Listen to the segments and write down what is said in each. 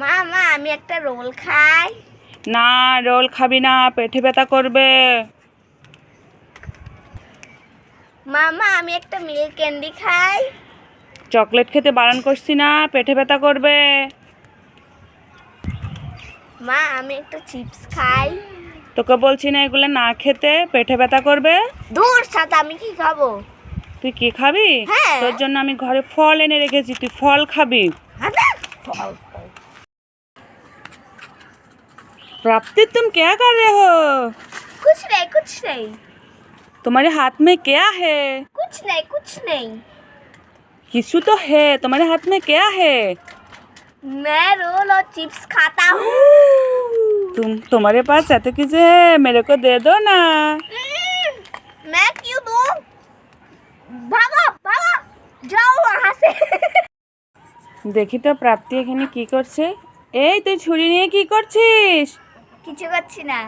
মা মা আমি একটা রোল খাই। না রোল খাবি না পেটে ব্যথা করবে। মা মা আমি একটা মিল্ক ক্যান্ডি খাই। চকলেট খেতে বারণ করছি না পেটে ব্যথা করবে। মা আমি একটা চিপস খাই। তোকে বলছি না এগুলো না খেতে পেটে ব্যথা করবে? দূর সাথে আমি কি খাব? তুই কি খাবি? হ্যাঁ। তোর জন্য আমি ঘরে ফল এনে রেখেছি তুই ফল খাবি। ফল, प्राप्ति तुम क्या कर रहे हो कुछ नहीं कुछ नहीं तुम्हारे हाथ में क्या है कुछ नहीं कुछ नहीं किसु तो है तुम्हारे हाथ में क्या है मैं रोल और चिप्स खाता हूँ तुम तुम्हारे पास ऐसे किसे है मेरे को दे दो ना हम्म, मैं क्यों दूँ भागो भागो जाओ वहाँ से দেখি তো প্রাপ্তি এখানে কি করছে এই তুই ছুরি নিয়ে কি করছিস কিছু করছি না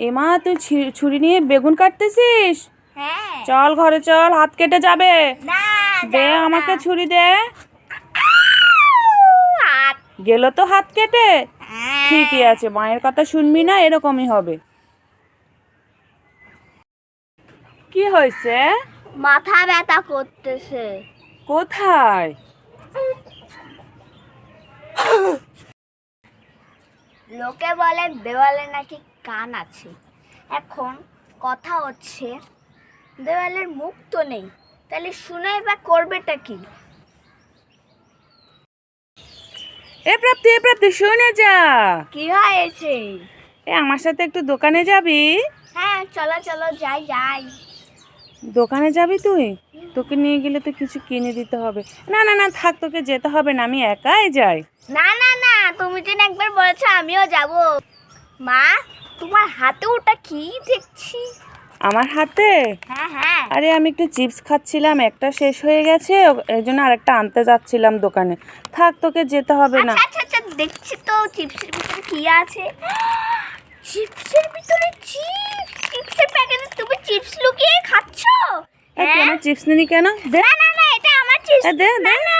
এমা তুই ছুরি নিয়ে বেগুন কাটতেছিস হ্যাঁ চল ঘরে চল হাত কেটে যাবে দে আমাকে ছুরি দে। গেল তো হাত কেটে। ঠিকই আছে মায়ের কথা শুনবি না এরকমই হবে কি হয়েছে মাথা ব্যথা করতেছে কোথায় লোকে বলে দেওয়ালে নাকি কান আছে। এখন কথা হচ্ছে দেওয়ালের মুখ তো নেই। তাহলে শুনে বা করবেটা কি? এ প্রাপ্তি এ প্রাপ্তি শুনে যা। কি হয়েছে? এ আমার সাথে একটু দোকানে যাবি? হ্যাঁ চলো চলো যাই যাই। দোকানে যাবি তুই? তোকে নিয়ে গেলে তো কিছু কিনে দিতে হবে। না না না থাক তোকে যেতে হবে না আমি একাই যাই। না না না তুমি যেন একবার বলেছ আমিও যাব। মা তোমার হাতে ওটা কি দেখছি? আমার হাতে? হ্যাঁ হ্যাঁ। আরে আমি একটু চিপস খাচ্ছিলাম একটা শেষ হয়ে গেছে এই জন্য আরেকটা আনতে যাচ্ছিলাম দোকানে। থাক তোকে যেতে হবে না। আচ্ছা আচ্ছা আচ্ছা দেখছি তো চিপসের ভিতরে কি আছে। চিপসের ভিতরে চিপস? চিপসের প্যাকেটে তুমি চিপস লুকিয়ে খাচ্ছো? তুই হ্যাঁ? আমার চিপস নিলি কেন? দে। না না না এটা আমার চিপস। এ, দে, না দে।